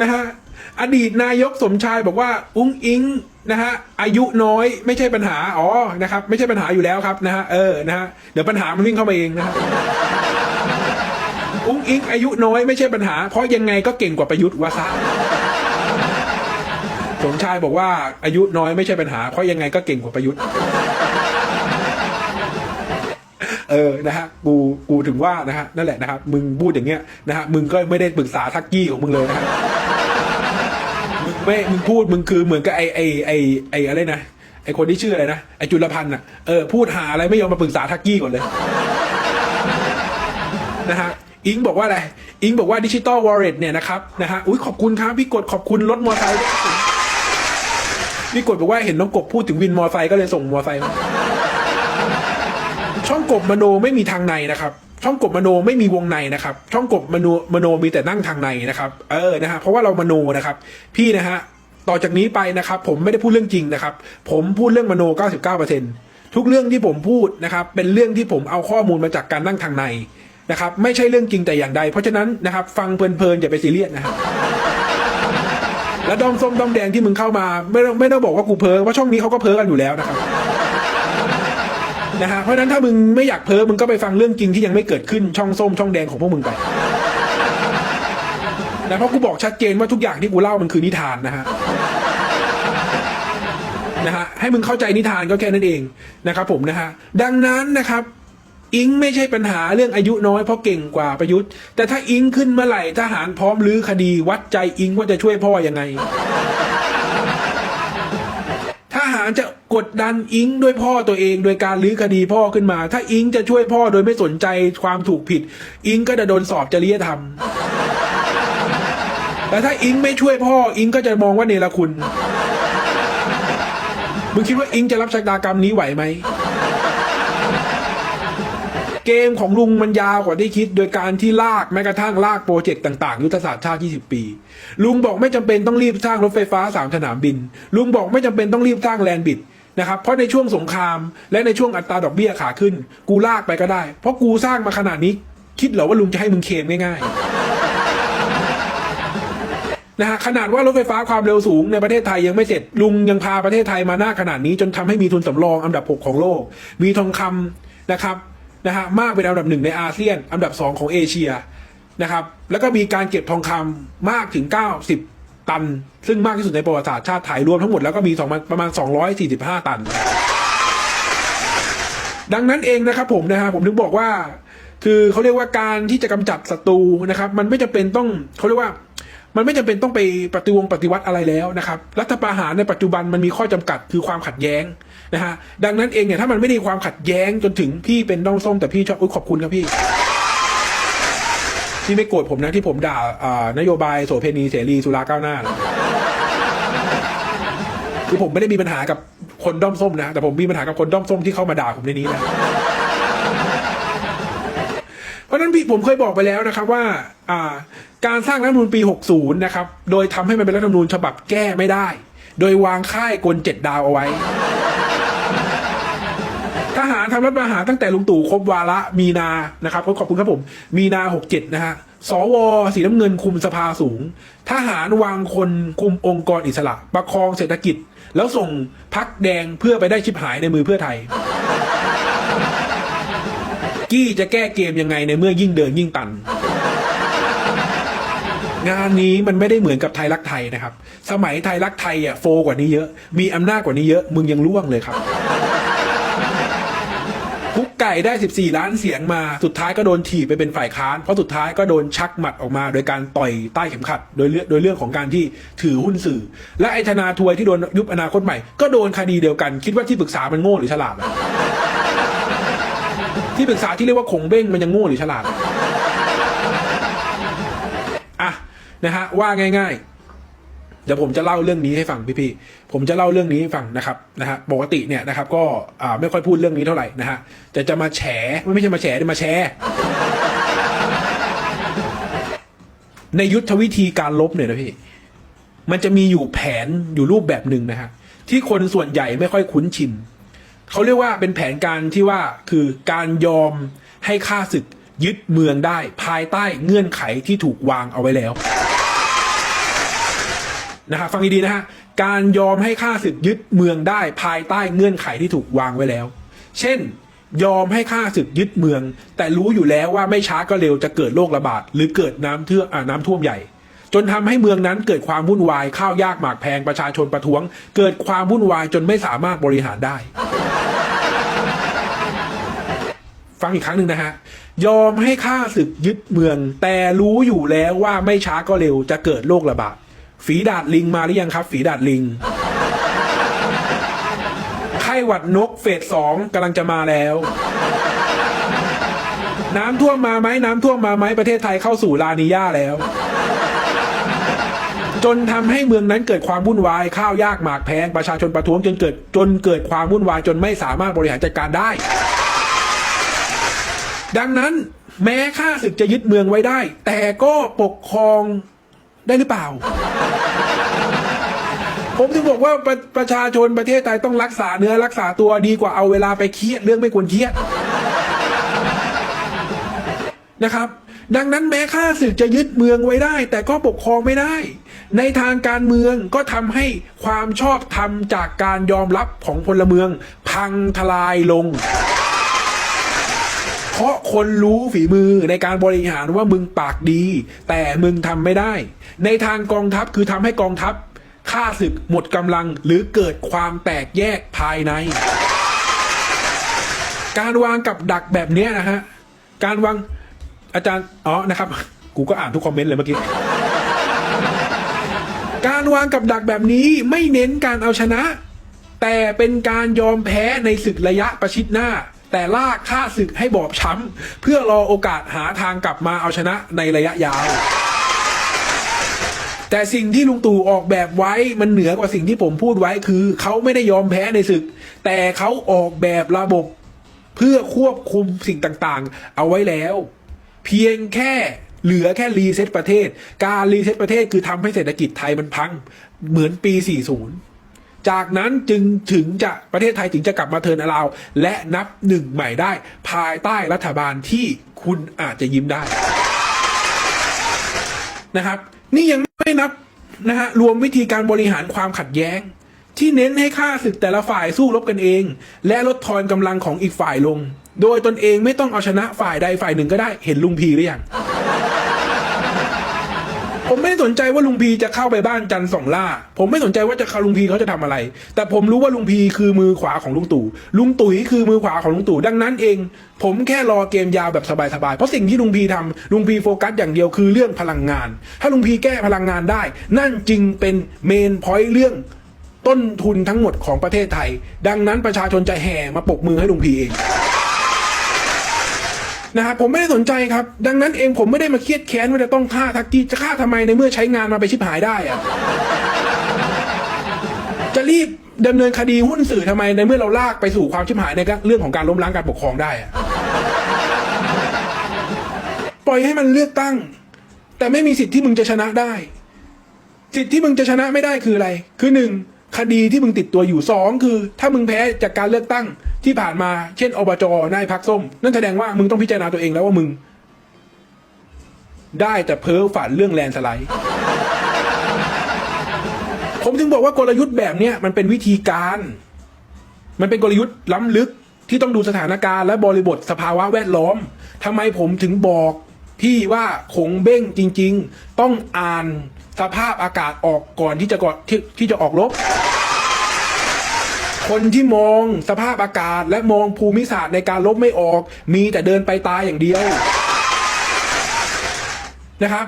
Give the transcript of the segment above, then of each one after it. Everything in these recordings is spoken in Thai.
นะฮะอดีตนายกสมชายบอกว่า อุ้งอิงนะฮะอายุน้อยไม่ใช่ปัญหาอ๋อนะครับ ไม่ใช่ปัญหาอยู่แล้วครับนะฮะเออนะฮะเดี๋ยวปัญหามันวิ่งเข้ามาเองนะฮะอุ้งอิงอายุน้อยไม่ใช่ปัญหา เพราะยังไงก็เก่งกว่าประยุทธ์วะซะสมชายบอกว่าอายุน้อยไม่ใช่ปัญหา เพราะยังไงก็เก่งกว่าประยุทธ์ เออ นะฮะ กู กูถึงว่านะฮะ นั่นแหละนะครับ มึงพูดอย่างเงี้ยนะฮะ มึงก็ไม่ได้ปรึกษาทักกี้ของมึงเลยนะฮะ ไม่มึงพูดมึงคือเหมือนกับไอไอไอไออะไรนะไอคนที่ชื่ออะไรนะไอจุลพันธ์อะเออพูดหาอะไรไม่ยอมมาปรึกษาทักกี้ก่อนเลยนะฮะอิงบอกว่าอะไรอิงบอกว่าดิจิตอลวอลเล็ตเนี่ยนะครับนะฮะอุ้ยขอบคุณครับพี่กดขอบคุณรถมอเตอร์ไซค์พี่กดบอกว่าเห็นน้องกบพูดถึงวินมอเตอร์ไซค์ก็เลยส่งมอเตอร์ไซค์มาช่องกบมโนไม่มีทางในนะครับ ช่องกบมโนไม่มีวงในนะครับ ช่องกบมโนมโนมีแต่นั่งทางในนะครับ เออนะฮะเพราะว่าเรามโนนะครับ พี่นะฮะต่อจากนี้ไปนะครับ ผมไม่ได้พูดเรื่องจริงนะครับ ผมพูดเรื่องมโน 99%ทุกเรื่องที่ผมพูดนะครับ เป็นเรื่องที่ผมเอาข้อมูลมาจากการนั่งทางในนะครับ ไม่ใช่เรื่องจริงแต่อย่างใด เพราะฉะนั้นนะครับ ฟังเพลินๆอย่าไปซีเรียสนะครับแล้วดอมส้มดอมแดงที่มึงเข้ามา ไม่ต้องไม่ต้องบอกว่ากูเพ้อเพราะช่องนี้เขาก็เพ้อกันอยู่แล้วนะครับ นะฮะเพราะฉะนั้นถ้ามึงไม่อยากเพ้อมึงก็ไปฟังเรื่องจริงที่ยังไม่เกิดขึ้นช่องส้มช่องแดงของพวกมึงไปนะเพราะกูบอกชัดเจนว่าทุกอย่างที่กูเล่ามันคือนิทานนะฮะนะฮะให้มึงเข้าใจนิทานก็แค่นั้นเองนะครับผมนะฮะดังนั้นนะครับ อิงไม่ใช่ปัญหาเรื่องอายุน้อยเพราะเก่งกว่าประยุทธ์ แต่ถ้าอิงขึ้นเมื่อไหร่ทหารพร้อมลื้อคดีวัดใจอิงว่าจะช่วยพ่อยังไงารจะกดดันอิงด้วยพ่อตัวเอง โดยการลื้อคดีพ่อขึ้นมา ถ้าอิงจะช่วยพ่อโดยไม่สนใจความถูกผิด อิงก็จะโดนสอบจริยธรรม แต่ถ้าอิงไม่ช่วยพ่ออิงก็จะมองว่าเนรคุณ มึงคิดว่าอิงจะรับชะตากรรมนี้ไหวไหม เกมของลุงมันยาวกว่าที่คิด โดยการที่ลากแม้กระทั่งลากโปรเจกต์ต่างๆยุทธศาสตร์ชาติ 20 ปี ลุงบอกไม่จำเป็นต้องรีบสร้างรถไฟฟ้าสามสนามบิน ลุงบอกไม่จำเป็นต้องรีบสร้างแลนบิดนะครับ เพราะในช่วงสงคราม และในช่วงอัตราดอกเบี้ยขาขึ้น กูลากไปก็ได้ เพราะกูสร้างมาขนาดนี้ คิดเหรอว่าลุงจะให้มึงเคมง่ายๆนะฮะขนาดว่ารถไฟฟ้าความเร็วสูงในประเทศไทยยังไม่เสร็จลุงยังพาประเทศไทยมาหน้าขนาดนี้ จนทำให้มีทุนสำรองอันดับ 6 ของโลก มีทองคำนะครับ นะฮะมากเป็นอันดับหนึ่งในอาเซียน อันดับ 2 ของเอเชียนะครับแล้วก็มีการเก็บทองคำมากถึง 90 ตัน ซึ่งมากที่สุดในประวัติศาสตร์ชาติไทยรวมทั้งหมดแล้วก็มีสองประมาณ 245 ตัน ดังนั้นเองนะครับผมนะฮะผมถึงบอกว่า คือเขาเรียกว่าการที่จะกำจัดศัตรูนะครับ มันไม่จำเป็นต้องเขาเรียกว่ามันไม่จำเป็นต้องไปปฏิวงปฏิวัติอะไรแล้วนะครับ รัฐประหารในปัจจุบันมันมีข้อจำกัดคือความขัดแย้ง นะฮะดังนั้นเองเนี่ยถ้ามันไม่ได้ความขัดแย้งจนถึงพี่เป็นด้อมส้มแต่พี่ชอบอุ๊ยขอบคุณครับพี่พี่ไม่โกรธผมนะที่ผมด่าอ่านโยบายโสเพณีเสรีสุราก้าวหน้าคือผมไม่ได้มีปัญหากับคนด้อมส้มนะ แต่ผมมีปัญหากับคนด้อมส้มที่เข้ามาด่าผมในนี้นะเพราะนั้นพี่ผมเคยบอกไปแล้วนะครับว่า อ่า การสร้างรัฐธรรมนูญปี 60 นะครับ โดยทำให้มันเป็นรัฐธรรมนูญฉบับแก้ไม่ได้ โดยวางค่ายกลเจ็ดดาวเอาไว้ารทำรัฐประหารตั้งแต่ลุงตู่ครบวาระมีนานะครับขอบคุณครับผม มีนา67นะฮะสวสีน้ำเงินคุมสภาสูง ทหารวางคนคุมองค์กรอิสระ ประคองเศรษฐกิจ แล้วส่งพักแดงเพื่อไปได้ชิบหายในมือเพื่อไทย กี้จะแก้เกมยังไงในเมื่อยิ่งเดินยิ่งตัน งานนี้มันไม่ได้เหมือนกับไทยรักไทยนะครับ สมัยไทยรักไทยอะโฟกว่านี้เยอะ มีอำนาจกว่านี้เยอะ มึงยังล่วงเลยครับ ไก่ได้ 14 ล้านเสียงมา สุดท้ายก็โดนถีบไปเป็นฝ่ายค้าน เพราะสุดท้ายก็โดนชักหมัดออกมา โดยการต่อยใต้เข็มขัด โดยเรื่องโดยเรื่องของการที่ถือหุ้นสื่อ และไอธนาทวยที่โดนยุบอนาคตใหม่ ก็โดนคดีเดียวกัน คิดว่าที่ปรึกษามันโง่หรือฉลาดอะที่ปรึกษาที่เรียกว่าคงเบ้งมันยังโง่หรือฉลาด อะนะฮะว่าง่าย ๆ เดี๋ยวผมจะเล่าเรื่องนี้ให้ฟังพี่ๆผมจะเล่าเรื่องนี้ให้ฟังนะครับนะฮะปกติเนี่ยนะครับก็อ่าไม่ค่อยพูดเรื่องนี้เท่าไหร่นะฮะแต่จะมาแฉไม่ใช่มาแฉแต่มาแชร์ในยุทธวิธีการลบเนี่ยนะพี่ มันจะมีอยู่แผนอยู่รูปแบบหนึ่งนะฮะที่คนส่วนใหญ่ไม่ค่อยคุ้นชินเขาเรียกว่าเป็นแผนการที่ว่าคือการยอมให้ข้าศึกยึดเมืองได้ภายใต้เงื่อนไขที่ถูกวางเอาไว้แล้ว นะฮะฟังดีๆนะฮะการยอมให้ข้าศึกยึดเมืองได้ภายใต้เงื่อนไขที่ถูกวางไว้แล้ว เช่น ยอมให้ข้าศึกยึดเมือง แต่รู้อยู่แล้วว่าไม่ช้าก็เร็วจะเกิดโรคระบาดหรือเกิดน้ำเทืออ่าน้ำท่วมใหญ่ จนทำให้เมืองนั้นเกิดความวุ่นวายข้าวยากหมากแพงประชาชนประท้วง เกิดความวุ่นวายจนไม่สามารถบริหารได้ ฟังอีกครั้งหนึ่งนะฮะยอมให้ข้าศึกยึดเมือง แต่รู้อยู่แล้วว่าไม่ช้าก็เร็วจะเกิดโรคระบาด ฝีดาดลิงมาหรือยังครับ ฝีดาดลิง ไข้หวัดนกเฟสสองกำลังจะมาแล้ว น้ำท่วมมาไหมน้ำท่วมมาไหมประเทศไทยเข้าสู่ลานีย่าแล้ว จนทำให้เมืองนั้นเกิดความวุ่นวายข้าวยากหมากแพงประชาชนประท้วงจนเกิดจนเกิดความวุ่นวายจนไม่สามารถบริหารจัดการได้ ดังนั้นแม้ข้าศึกจะยึดเมืองไว้ได้ แต่ก็ปกครอง ได้หรือเปล่า ผมถึงบอกว่าประประชาชนประเทศไทยต้องรักษาเนื้อรักษาตัวดีกว่าเอาเวลาไปเครียดเรื่องไม่ควรเครียดนะครับ ดังนั้นแม้ข้าศึกจะยึดเมืองไว้ได้ แต่ก็ปกครองไม่ได้ ในทางการเมืองก็ทำให้ความชอบธรรมจากการยอมรับของพลเมือง พังทลายลง เพราะคนรู้ฝีมือในการบริหารว่ามึงปากดี แต่มึงทำไม่ได้ ในทางกองทัพคือทำให้กองทัพฆ่าศึกหมดกำลังหรือเกิดความแตกแยกภายใน การวางกับดักแบบนี้นะฮะ การวางอาจารย์อ๋อนะครับ กูก็อ่านทุกคอมเมนต์เลยเมื่อกี้ การวางกับดักแบบนี้ไม่เน้นการเอาชนะ แต่เป็นการยอมแพ้ในศึกระยะประชิดหน้า แต่ลากค่าศึกให้บอบช้ำเพื่อรอโอกาสหาทางกลับมาเอาชนะในระยะยาว แต่สิ่งที่ลุงตู่ออกแบบไว้มันเหนือกว่าสิ่งที่ผมพูดไว้คือ เขาไม่ได้ยอมแพ้ในศึก แต่เขาออกแบบระบบเพื่อควบคุมสิ่งต่างๆ เอาไว้แล้ว เพียงแค่เหลือแค่รีเซ็ตประเทศ การรีเซ็ตประเทศคือทำให้เศรษฐกิจไทยมันพัง เหมือนปี 40 จากนั้นจึงถึงจะประเทศไทยถึงจะกลับมาเทินอราวและนับหนึ่งใหม่ได้ ภายใต้รัฐบาลที่คุณอาจจะยิ้มได้นะครับ นี่ยังไม่นับนะฮะรวมวิธีการบริหารความขัดแย้ง ที่เน้นให้ค่าศึกแต่ละฝ่ายสู้รบกันเอง และลดทอนกำลังของอีกฝ่ายลง โดยตนเองไม่ต้องเอาชนะฝ่ายใดฝ่ายหนึ่งก็ได้เห็นลุงพีหรือยัง ผมไม่สนใจว่าลุงพีจะเข้าไปบ้านจันสองล่า ผมไม่สนใจว่าจะลุงพีเขาจะทำอะไร แต่ผมรู้ว่าลุงพีคือมือขวาของลุงตู่ลุงตุ๋ยคือมือขวาของลุงตู่ดังนั้นเอง ผมแค่รอเกมยาวแบบสบายๆเพราะสิ่งที่ลุงพีทำลุงพีโฟกัสอย่างเดียวคือเรื่องพลังงาน ถ้าลุงพีแก้พลังงานได้ นั่นจึงเป็นเมนพอยต์เรื่องต้นทุนทั้งหมดของประเทศไทย ดังนั้นประชาชนจะแห่มาปรบมือให้ลุงพีเอง นะครับผมไม่ได้สนใจครับ ดังนั้นเองผมไม่ได้มาเครียดแค้นว่าจะต้องฆ่าทักกี้จะฆ่าทำไมในเมื่อใช้งานมาไปชิบหายได้อะจะรีบดำเนินคดีหุ้นสื่อทำไมในเมื่อเราลากไปสู่ความชิบหายในเรื่องของการล้มล้างการปกครองได้อะปล่อยให้มันเลือกตั้ง แต่ไม่มีสิทธิ์ที่มึงจะชนะได้ สิทธิ์ที่มึงจะชนะไม่ได้คืออะไร คือหนึ่ง คดีที่มึงติดตัวอยู่สองคือ ถ้ามึงแพ้จากการเลือกตั้งที่ผ่านมาเช่นอบจนายพักส้ม นั่นแสดงว่ามึงต้องพิจารณาตัวเองแล้วว่ามึง ได้แต่เพ้อฝันเรื่องแลนสไลด์ผมถึงบอกว่ากลยุทธ์แบบเนี้ยมันเป็นวิธีการ มันเป็นกลยุทธ์ล้ำลึกที่ต้องดูสถานการณ์และบริบทสภาวะแวดล้อมทำไมผมถึงบอกพี่ว่าขงเบ้งจริง ๆ ต้องอ่านสภาพอากาศออกก่อนที่จะก่อนที่ที่จะออกรบ คนที่มองสภาพอากาศ และมองภูมิศาสตร์ในการลบไม่ออก มีแต่เดินไปตายอย่างเดียวนะครับ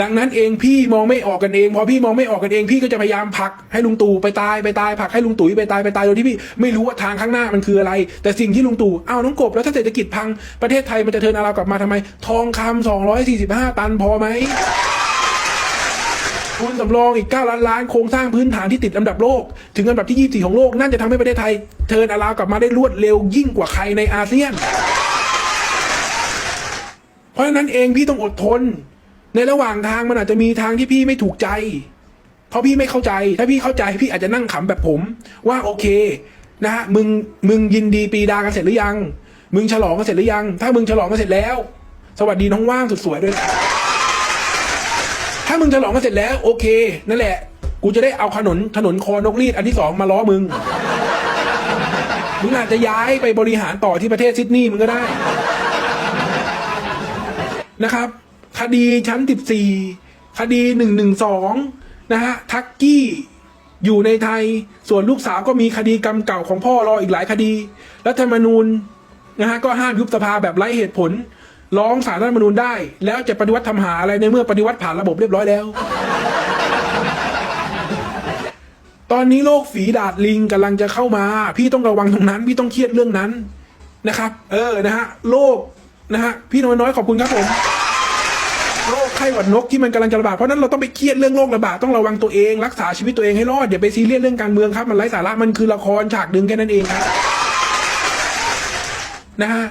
ดังนั้นเองพี่มองไม่ออกกันเองพอพี่มองไม่ออกกันเองพี่ก็จะพยายามผลักให้ลุงตู่ไปตายไปตายผลักให้ลุงตู่ไปตายไปตายโดยที่พี่ไม่รู้ว่าทางข้างหน้ามันคืออะไร แต่สิ่งที่ลุงตู่เอาน้องกบแล้วถ้าเศรษฐกิจพังประเทศไทยมันจะเทินอาเรากลับมาทำไม ทองคำสองร้อยสี่สิบห้าตันพอไหม ทุนสำรองอีก 9 ล้านล้านโครงสร้างพื้นฐานที่ติดอันดับโลก ถึงอันดับที่ 24 ของโลก นั่นจะทำให้ประเทศไทย เทินอาราวกลับมาได้รวดเร็วยิ่งกว่าใครในอาเซียน เพราะฉะนั้นเองพี่ต้องอดทน ในระหว่างทางมันอาจจะมีทางที่พี่ไม่ถูกใจ เพราะพี่ไม่เข้าใจ ถ้าพี่เข้าใจพี่อาจจะนั่งขำแบบผม ว่าโอเคนะฮะมึงมึงยินดีปีดากันเสร็จหรือยัง มึงฉลองกันเสร็จหรือยัง ถ้ามึงฉลองกันเสร็จแล้ว สวัสดีน้องว่างสุดสวยด้วย ถ้ามึงฉลองกันเสร็จแล้ว โอเค นั่นแหละ กูจะได้เอาขนนถนนคอนกรีดอันที่สองมาล้อมึง มึงอาจจะย้ายไปบริหารต่อที่ประเทศซิดนีย์มึงก็ได้ นะครับ คดีชั้น 14 คดี112นะฮะ ทักกี้อยู่ในไทย ส่วนลูกสาวก็มีคดีกรรมเก่าของพ่อรออีกหลายคดี รัฐธรรมนูญนะฮะก็ห้ามยุบสภาแบบไร้เหตุผล ร้องสารรัฐธรรมนูญได้ แล้วจะปฏิวัติทำหาอะไรในเมื่อปฏิวัติผ่านระบบเรียบร้อยแล้ว ตอนนี้โรคฝีดาดลิงกำลังจะเข้ามา พี่ต้องระวังตรงนั้น พี่ต้องเครียดเรื่องนั้นนะครับ เออนะฮะโรคนะฮะพี่น้อยน้อยขอบคุณครับผมโรคไข้หวัดนกที่มันกำลังจะระบาดเพราะนั้นเราต้องไปเครียดเรื่องโรคระบาดต้องระวังตัวเอง รักษาชีวิตตัวเองให้รอดอย่าไปซีเรียสเรื่องการเมืองครับ มันไร้สาระมันคือละครฉากหนึ่งแค่นั้นเองครับนะฮะ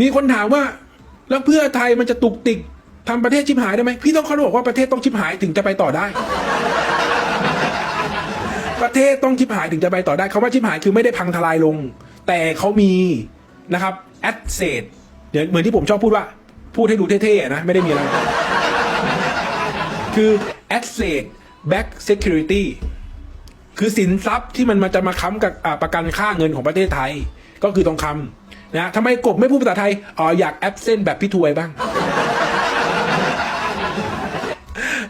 มีคนถามว่า แล้วเพื่อไทยมันจะตุกติกทำประเทศชิบหายได้ไหมพี่ต้องเขาบอกว่าประเทศต้องชิบหายถึงจะไปต่อได้ ประเทศต้องชิบหายถึงจะไปต่อได้คาว่าชิบหายคือไม่ได้พังทลายลง แต่เขามีนะครับแอดเซทเดี๋ยวเหมือนที่ผมชอบพูดว่า พูดให้ดูเท่ๆนะไม่ได้มีอะไร คือ asset back security คือสินทรัพย์ที่มันมาจะมาค้ำกับประกันค่าเงินของประเทศไทย ก็คือทองคำ นะทำไมกบไม่พูดภาษาไทยอ๋ออยากแอปเส้นแบบพี่ถวยบ้าง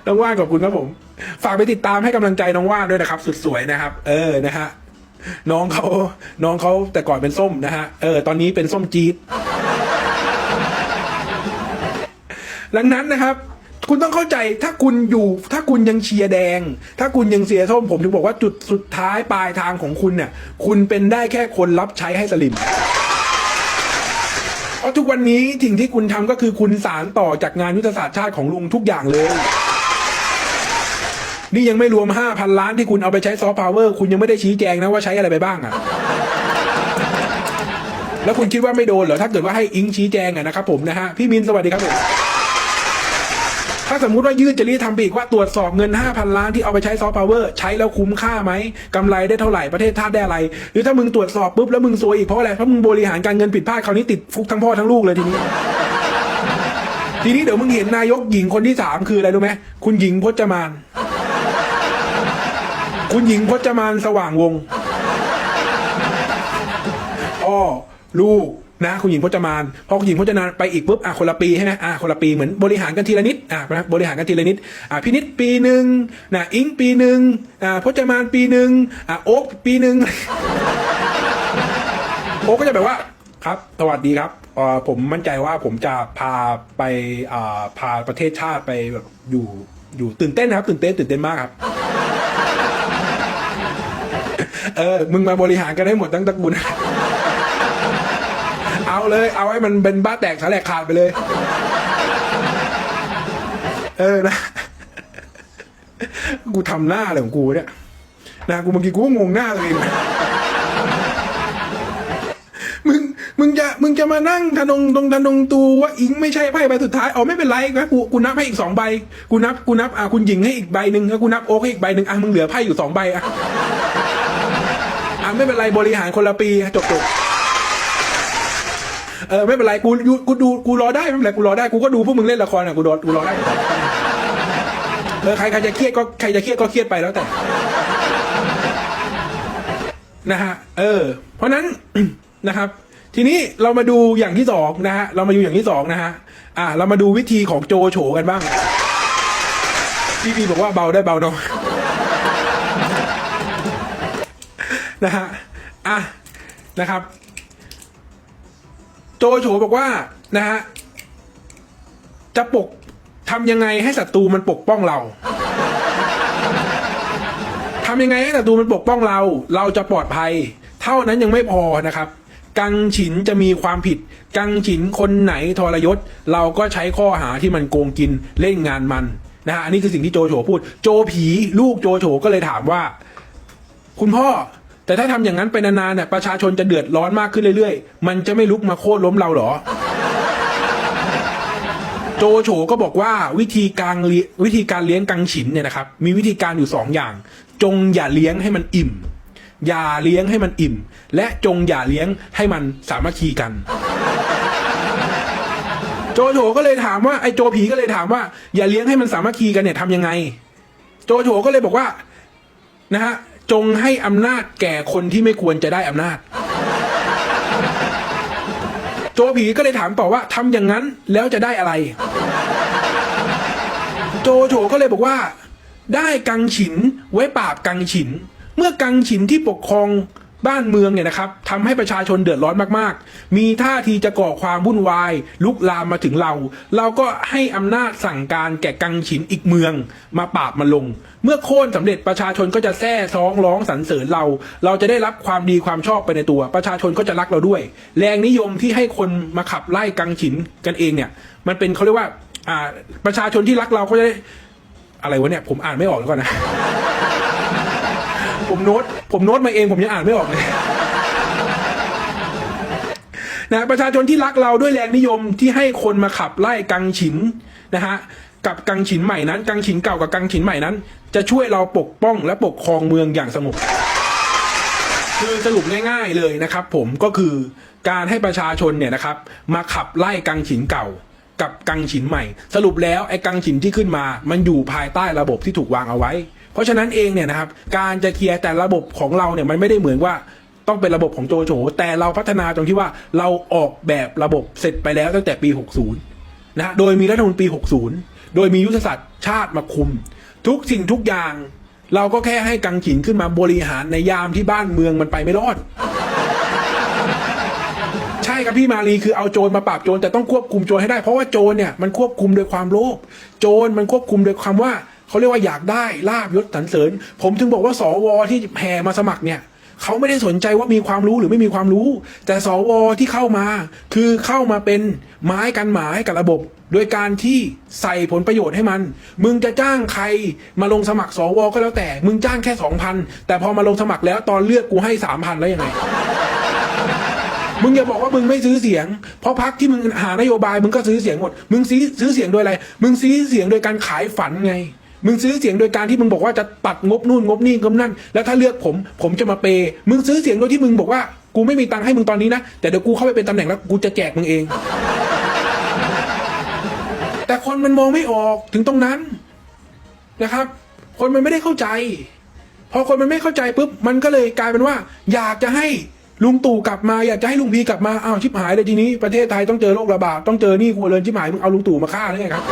น้องว่านขอบคุณครับผม ฝากไปติดตามให้กำลังใจน้องว่านด้วยนะครับ สุดสวยนะครับ เออนะฮะน้องเขาน้องเขาแต่ก่อนเป็นส้มนะฮะเออตอนนี้เป็นส้มจี๊ดดังนั้นนะครับ คุณต้องเข้าใจถ้าคุณอยู่ ถ้าคุณยังเชียร์แดง ถ้าคุณยังเสียส้มผมถึงบอกว่าจุดสุดท้ายปลายทางของคุณเนี่ยคุณเป็นได้แค่คนรับใช้ให้สลิม เพราะทุกวันนี้สิ่งที่คุณทำก็คือคุณสารต่อจากงานยุทธศาสตร์ชาติของลุงทุกอย่างเลย นี่ยังไม่รวมห้าพันล้านที่คุณเอาไปใช้ซอฟต์พาวเวอร์คุณยังไม่ได้ชี้แจงนะว่าใช้อะไรไปบ้างอะ่ะแล้วคุณคิดว่าไม่โดนเหรอถ้าเกิดว่าให้อิงชี้แจงอะนะครับผมนะฮะพี่มินสวัสดีครับผม ถ้าสมมุติว่ายืดจริยธรรมไปอีกว่าตรวจสอบเงิน 5,000 ล้านที่เอาไปใช้ซอฟต์พาวเวอร์ใช้แล้วคุ้มค่าไหมกำไรได้เท่าไหร่ประเทศชาติได้อะไร หรือถ้ามึงตรวจสอบปุ๊บแล้วมึงซวยอีกเพราะอะไรเพราะมึงบริหารการเงินผิดพลาดคราวนี้ติดฟุกทั้งพ่อทั้งลูกเลยทีนี้ ทีนี้เดี๋ยวมึงเห็นนายกหญิงคนที่สามคืออะไรรู้ไหมคุณหญิงพจมาน คุณหญิงพจมานสว่างวงศ์อ้อลูก นะคุณหญิงพจมานพอคุณหญิงพจมานไปอีกปุ๊บอะคนละปีใช่ไหมอะคนละปีเหมือนบริหารกันทีละนิดอะนะบริหารกันทีละนิดอะพินิษปีหนึ่งนะอิงปีหนึ่งอะพจมานปีหนึ่งอะโอ๊กปีหนึ่งโอ๊กก็จะแบบว่าครับ สวัสดีครับอ่ผมมั่นใจว่าผมจะพาไปอ่าพาประเทศชาติไปแบบอยู่อยู่ตื่นเต้นนะครับ ตื่นเต้นตื่นเต้นมากครับเออมึงมาบริหารกันให้หมดทั้งตระกูล เอาเลย เอาให้มันเป็นบ้าแตกสาแหลกขาดไปเลย เออนะ กูทำหน้าอะไรของกูเนี่ยนะกูเมื่อกี้กูงงหน้าตัวเองมึงมึงจะมึงจะมานั่งทะนงตรงทะนงตูว่าอิงไม่ใช่ไพ่ใบสุดท้ายเอาไม่เป็นไรครับกูกูนับให้อีกสองใบกูนับกูนับอะคุณหญิงให้อีกใบหนึ่งแล้วกูนับโอ๊กให้อีกใบหนึ่งอะมึงเหลือไพ่อยู่สองใบอะอะไม่เป็นไรบริหารคนละปีจบจบ เออไม่เป็นไรกูกูกูดูกูรอได้ไม่เป็นไรกูรอได้กูก็ดูพวกมึงเล่นละครอะกูรอกูรอได้เออใครใครจะเครียดก็ใครจะเครียดก็เครียดไปแล้วแต่นะฮะเออ เพราะนั้นนะครับ ทีนี้เรามาดูอย่างที่สองนะฮะเรามาดูอย่างที่สองนะฮะอะเรามาดูวิธีของโจโฉกันบ้างพี่พีบอกว่าเบาได้เบาน้อยนะฮะอะนะครับ โจโฉบอกว่านะฮะจะปกทำยังไงให้ศัตรูมันปกป้องเราทำยังไงให้ศัตรูมันปกป้องเรา เราจะปลอดภัย เท่านั้นยังไม่พอนะครับ กังฉินจะมีความผิด กังฉินคนไหนทรยศ เราก็ใช้ข้อหาที่มันโกงกินเล่นงานมันนะฮะอันนี้คือสิ่งที่โจโฉพูด โจผีลูกโจโฉก็เลยถามว่า คุณพ่อ แต่ถ้าทำอย่างนั้นไปนานๆเนี่ยประชาชนจะเดือดร้อนมากขึ้นเรื่อยๆ มันจะไม่ลุกมาโค่นล้มเราเหรอ โจโฉก็บอกว่าวิธีการเลี้ยวิธีการเลี้ยงกังฉินเนี่ยนะครับ มีวิธีการอยู่สองอย่าง จงอย่าเลี้ยงให้มันอิ่ม อย่าเลี้ยงให้มันอิ่ม และจงอย่าเลี้ยงให้มันสามัคคีกันโจโฉก็เลยถามว่าไอ้โจผีก็เลยถามว่า อย่าเลี้ยงให้มันสามัคคีกันเนี่ยทำยังไง โจโฉก็เลยบอกว่านะฮะ จงให้อำนาจแก่คนที่ไม่ควรจะได้อำนาจ โจผีก็เลยถามต่อว่าทำอย่างนั้นแล้วจะได้อะไร โจโฉก็เลยบอกว่า ได้กังฉินไว้ปราบกังฉิน เมื่อกังฉินที่ปกครอง บ้านเมืองเนี่ยนะครับทำให้ประชาชนเดือดร้อนมากๆ มีท่าทีจะก่อความวุ่นวาย ลุกลามมาถึงเรา เราก็ให้อำนาจสั่งการแก่กังฉินอีกเมือง มาปราบมันลง เมื่อโค่นสำเร็จประชาชนก็จะแซ่ซ้องร้องสรรเสริญเรา เราจะได้รับความดีความชอบไปในตัว ประชาชนก็จะรักเราด้วย แรงนิยมที่ให้คนมาขับไล่กังฉินกันเองเนี่ย มันเป็นเขาเรียกว่าอ่าประชาชนที่รักเราก็จะได้อะไรวะเนี่ยผมอ่านไม่ออกแล้วก่อนนะ ผมโน้ตผมโน้ตมาเองผมยังอ่านไม่ออกเลยนะประชาชนที่รักเราด้วยแรงนิยมที่ให้คนมาขับไล่กังฉินนะฮะกับกังฉินใหม่นั้น กังฉินเก่ากับกังฉินใหม่นั้น จะช่วยเราปกป้องและปกครองเมืองอย่างสงบคือสรุปง่ายๆเลยนะครับ ผมก็คือการให้ประชาชนเนี่ยนะครับ มาขับไล่กังฉินเก่า กับกังฉินใหม่ สรุปแล้วไอ้กังฉินที่ขึ้นมา มันอยู่ภายใต้ระบบที่ถูกวางเอาไว้ เพราะฉะนั้นเองเนี่ยนะครับการจะเคลียร์แต่ระบบของเราเนี่ยมันไม่ได้เหมือนว่าต้องเป็นระบบของโจโฉแต่เราพัฒนาตรงที่ว่าเราออกแบบระบบเสร็จไปแล้วตั้งแต่ปี 60 นะฮะโดยมีรัฐธรรมนูญปี 60 โดยมียุทธศาสตร์ชาติมาคุม ทุกสิ่งทุกอย่าง เราก็แค่ให้กังฉินขึ้นมาบริหารในยามที่บ้านเมืองมันไปไม่รอดใช่ครับพี่มาลีคือเอาโจรมาปราบโจรแต่ต้องควบคุมโจรให้ได้เพราะว่าโจรเนี่ยมันควบคุมโดยความโลภโจรมันควบคุมโดยความว่า เขาเรียกว่าอยากได้ลาบยศสรรเสริญ ผมถึงบอกว่าสวที่แห่มาสมัครเนี่ยเขาไม่ได้สนใจว่ามีความรู้หรือไม่มีความรู้ แต่สวที่เข้ามา คือเข้ามาเป็นไม้กันหมาให้กับระบบ โดยการที่ใส่ผลประโยชน์ให้มัน มึงจะจ้างใครมาลงสมัครสวก็แล้วแต่ มึงจ้างแค่สองพันแต่พอมาลงสมัครแล้วตอนเลือกกูให้สามพันแล้วยังไงมึงอย่าบอกว่ามึงไม่ซื้อเสียง เพราะพักที่มึงหานโยบายมึงก็ซื้อเสียงหมด มึงซื้อซื้อเสียงโดยอะไร มึงซื้อเสียงโดยการขายฝันไง มึงซื้อเสียงโดยการที่มึงบอกว่าจะตัดงบนู่นงบนี่งบนั่น แล้วถ้าเลือกผมผมจะมาเปย์มึงซื้อเสียงโดยที่มึงบอกว่ากูไม่มีตังค์ให้มึงตอนนี้นะ แต่เดี๋ยวกูเข้าไปเป็นตำแหน่งแล้วกูจะแจกมึงเอง แต่คนมันมองไม่ออกถึงตรงนั้นนะครับ คนมันไม่ได้เข้าใจ พอคนมันไม่เข้าใจปุ๊บมันก็เลยกลายเป็นว่า อยากจะให้ลุงตู่กลับมาอยากจะให้ลุงพีกลับมาอ้าวชิบหายเลยทีนี้ประเทศไทยต้องเจอโรคระบาดต้องเจอหนี่ครัวเรือนชิบหายมึงเอาลุงตู่มาฆ่าหรือไงครับ